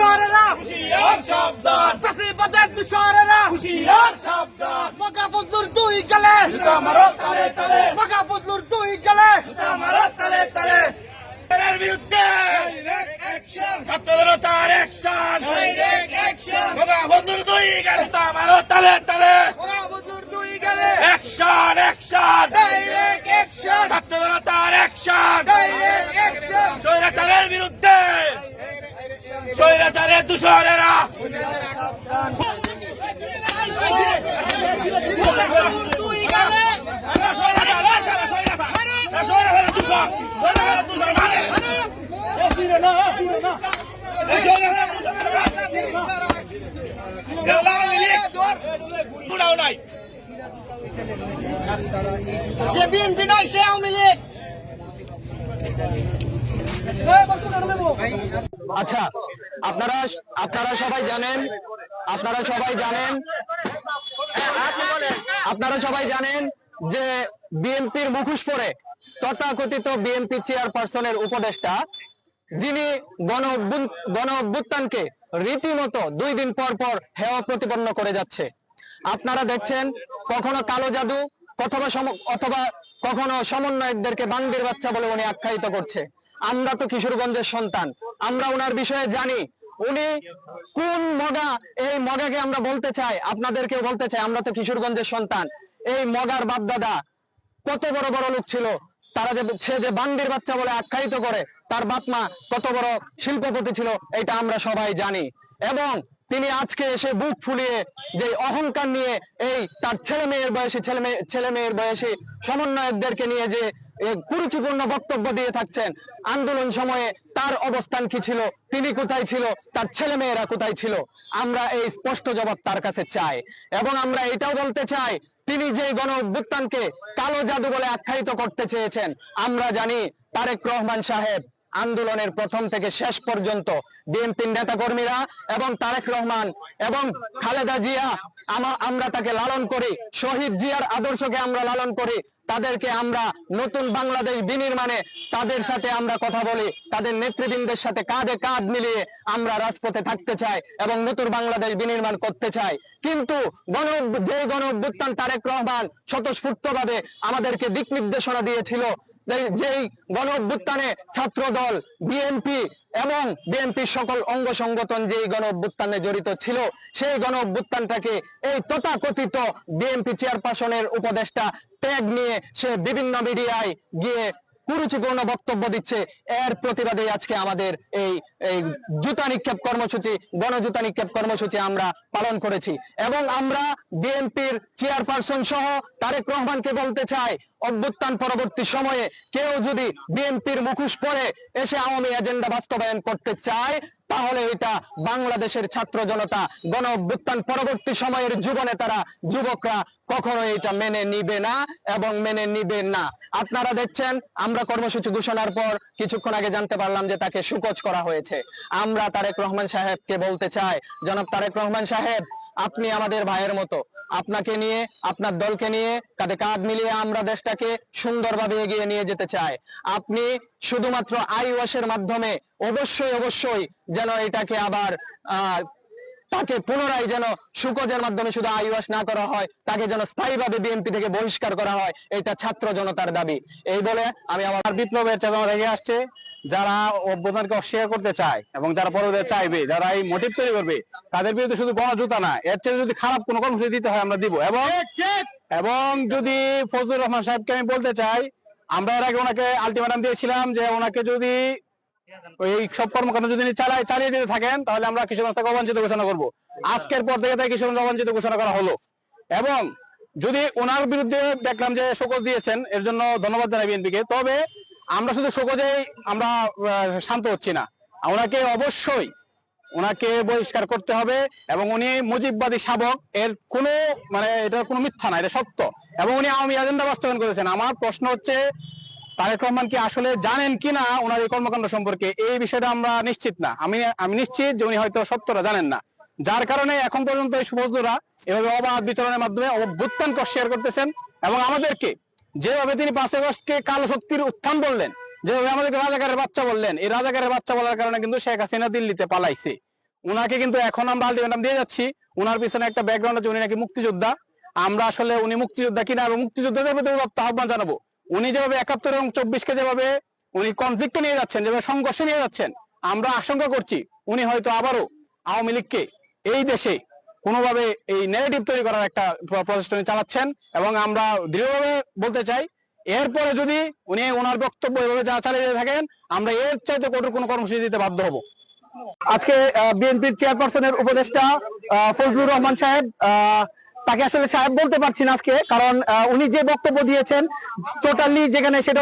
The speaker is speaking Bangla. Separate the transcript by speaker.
Speaker 1: দুই গেলে সাবধান।
Speaker 2: চাষিবাদের তুষারেরা
Speaker 1: হুশিয়ার সাবধান।
Speaker 2: মগা ফজলুর দুই গেলে।
Speaker 1: আমারও তালে তালে।
Speaker 2: মগা ফজলুর দুই গেলে।
Speaker 1: আমারও তালে তালে। বিরুদ্ধে ছাত্রদের তার অ্যাকশন বাবা বন্ধুর দুই গেল। আমারও তালে তালে।
Speaker 2: মগা ফজলুর দুই গেলে।
Speaker 1: অ্যাকশন অ্যাকশন
Speaker 2: ডাইরেক্ট অ্যাকশন
Speaker 1: ছাত্রদের তার অ্যাকশন
Speaker 2: ডাইরেক্ট অ্যাকশন
Speaker 1: স্বৈরাচারের বিরুদ্ধে দূষণেরা নাই
Speaker 2: সে বিএনপি নয় সে আওয়ামী লীগ।
Speaker 3: আচ্ছা আপনারা আপনারা সবাই জানেন, আপনারা সবাই জানেন, আপনারা সবাই জানেন যে বিএনপির মুখোশ পরে তথাকথিত বিএনপি চেয়ারপারসনের উপদেষ্টা, যিনি গণ অভ্যুত্থানকে রীতিমতো দুই দিন পর পর হেওয়া প্রতিপন্ন করে যাচ্ছে। আপনারা দেখছেন, কখনো কালো জাদু অথবা অথবা কখনো সমন্বয়কদেরকে বান্দির বাচ্চা বলে উনি আখ্যায়িত করছে। আমরা তো কিশোরগঞ্জের সন্তান। আমরা ওনার বিষয়ে জানি। উনি কোন মগা, এই মগাকে আমরা বলতে চাই, আপনাদেরকেও বলতে চাই, আমরা তো কিশোরগঞ্জের সন্তান। এই মগার বাপদাদা কত বড় বড় লোক ছিল, তারা যে, সে যে বান্দির বাচ্চা বলে আখ্যায়িত করে, তার বাপ মা কত বড় শিল্পপতি ছিল, এটা আমরা সবাই জানি। এবং তিনি আজকে এসে বুক ফুলিয়ে যে অহংকার নিয়ে এই তার ছেলে মেয়ের বয়সী, ছেলে মেয়ে, ছেলে মেয়ের বয়সী সমন্বয়কদেরকে নিয়ে যে কুরুচিপূর্ণ বক্তব্য দিয়ে থাকছেন। আন্দোলন সময়ে তার অবস্থান কি ছিল? তিনি কোথায় ছিল? তার ছেলে মেয়েরা কোথায় ছিল? আমরা এই স্পষ্ট জবাব তার কাছে চাই। এবং আমরা এটাও বলতে চাই, তিনি যে গণ কালো জাদু বলে আখ্যায়িত করতে চেয়েছেন, আমরা জানি তারেক রহমান সাহেব আন্দোলনের প্রথম থেকে শেষ পর্যন্ত বিএনপির নেতা কর্মীরা এবং তারেক রহমান এবং খালেদা জিয়া, আমা- আমরা তাকে লালন করি। শহীদ জিয়ার আদর্শকে আমরা লালন করি। তাদেরকে আমরা নতুন বাংলাদেশ বিনির্মাণে তাদের সাথে আমরা কথা বলি। তাদের নেতৃবৃন্দের সাথে কাঁধে কাঁধ মিলিয়ে আমরা রাজপথে থাকতে চাই এবং নতুন বাংলাদেশ বিনির্মাণ করতে চাই। কিন্তু গণ যে গণ অভ্যুত্থান তারেক রহমান স্বতঃস্ফূর্ত আমাদেরকে দিক নির্দেশনা দিয়েছিল যেই গণ অভ্যুত্থানে ছাত্র দল বিএনপি এবং বিএনপির সকল অঙ্গ সংগঠন যেই গণ অভ্যুত্থানে জড়িত ছিল, সেই গণ অভ্যুত্থানটাকে এই তথাকথিত বিএনপি চেয়ারপারসনের উপদেষ্টা ট্যাগ নিয়ে সে বিভিন্ন মিডিয়ায় গিয়ে কুরুচিপূর্ণ বক্তব্য দিচ্ছে। এর প্রতিবাদে আজকে আমাদের এই এই জুতা নিক্ষেপ কর্মসূচি গণজুতা নিক্ষেপ কর্মসূচি আমরা পালন করেছি। এবং আমরা বিএনপির চেয়ারপারসন সহ তারেক রহমানকে বলতে চাই অভ্যুত্থান পরবর্তী সময়ে কেউ যদি বিএনপির মুখোশ পরে এসে আওয়ামী এজেন্ডা বাস্তবায়ন করতে চায়, তাহলে এটা বাংলাদেশের ছাত্র জনতা গণ অভ্যুত্থান পরবর্তী সময়ের যুব নেতারা যুবকরা কখনো এটা মেনে নিবে না এবং মেনে নিবে না। আপনারা দেখছেন, আমরা কর্মসূচি ঘোষণার পর কিছুক্ষণ আগে জানতে পারলাম যে তাকে সুকোচ করা হয়েছে। আমরা তারেক রহমান সাহেবকে বলতে চাই। জনাব তারেক রহমান সাহেব আপনি আমাদের ভাইয়ের মতো। আপনাকে নিয়ে, আপনার দলকে নিয়ে তাদের কাঁধ মিলিয়ে আমরা দেশটাকে সুন্দরভাবে এগিয়ে নিয়ে যেতে চাই। আপনি শুধুমাত্র আই ওয়াশের মাধ্যমে অবশ্যই অবশ্যই যেন এটাকে আবার
Speaker 1: তাকে পুনরায় যেন সুকজের মাধ্যমে শুধু আইওয়াস না করা হয় তাকে যেন স্থায়ীভাবে বিএনপি থেকে বহিষ্কার করা হয় এটা ছাত্র জনতার দাবি। এই বলে আমি আমার বিপ্লবের চেতনা রেখে আসছে। যারা অভ্যুত্থানকে অস্বীকার করতে চায় এবং যারা পরবর্তীতে চাইবে যারা এই মোটিভ তৈরি করবে তাদের বিরুদ্ধে শুধু গণজুতা না এর চেয়ে যদি খারাপ কোনো কর্মসূচি দিতে হয় আমরা দিব। এবং এবং যদি ফজলুর রহমান সাহেবকে আমি বলতে চাই আমরা এর আগে ওনাকে আলটিমেটাম দিয়েছিলাম যে ওনাকে যদি ওই সব কর্মকাণ্ড যদি চালায় চালিয়ে যেতে থাকেন, তাহলে আমরা কিশোরগঞ্জ থেকে অবাঞ্ছিত ঘোষণা করব। আজকের পর থেকে তাই কিশোরগঞ্জ অবাঞ্ছিত ঘোষণা করা হলো। এবং যদি ওনার বিরুদ্ধে দেখলাম যে শোকজ দিয়েছেন, এর জন্য ধন্যবাদ জানাই বিএনপিকে। তবে আমরা শুধু শোকজেই আমরা শান্ত হচ্ছি না। ওনাকে অবশ্যই ওনাকে বহিষ্কার করতে হবে এবং উনি মুজিববাদী শাবক। এর কোনো মানে এটা কোনো মিথ্যা না, এটা সত্য। এবং উনি আওয়ামী এজেন্ডা বাস্তবায়ন করেছেন। আমার প্রশ্ন হচ্ছে তারেক রহমান কি আসলে জানেন কিনা ওনার এই কর্মকাণ্ড সম্পর্কে, এই বিষয়টা আমরা নিশ্চিত না। আমি আমি নিশ্চিত যে উনি হয়তো সত্যটা জানেন না। যার কারণে এখন পর্যন্ত এই সুফজরা এভাবে অবাধ বিচরণের মাধ্যমে অভ্যুত্থান শেয়ার করতেছেন এবং আমাদেরকে যেভাবে তিনি পাঁচ আগস্টকে কালো শক্তির উত্থান বললেন, যেভাবে আমাদেরকে রাজাকারের বাচ্চা বললেন, এই রাজাকারের বাচ্চা বলার কারণে কিন্তু শেখ হাসিনা দিল্লিতে পালাইছে। উনাকে কিন্তু এখন আমরা আলটিমেটাম দিয়ে যাচ্ছি। উনার পিছনে একটা ব্যাকগ্রাউন্ড আছে, উনি নাকি মুক্তিযোদ্ধা। আমরা আসলে উনি মুক্তিযোদ্ধা কিনা এবং মুক্তিযোদ্ধাদের প্রতি আহ্বান জানাব। উনি যেভাবে একাত্তর এবং চব্বিশকে যেভাবে উনি কনফ্লিক্টে নিয়ে যাচ্ছেন, যেভাবে সংঘর্ষে নিয়ে যাচ্ছেন, আমরা আশঙ্কা করছি উনি হয়তো আবারও আওয়ামী লীগকে এই দেশে কোনোভাবে এই নেগেটিভ তৈরি করার একটা প্রচেষ্টা চালাচ্ছেন এবং আমরা দৃঢ়ভাবে বলতে চাই, এরপরে যদি উনি ওনার বক্তব্য এভাবে যা চালিয়ে থাকেন, আমরা এর চাইতে কঠোর কোনো কর্মসূচি দিতে বাধ্য হব। আজকে বিএনপির চেয়ারপারসনের উপদেষ্টা ফজলুর রহমান সাহেব তাকে আসলে সাহেব বলতে পারছি না আজকে, কারণ উনি যে বক্তব্য দিয়েছেন টোটালি যেখানে সেটা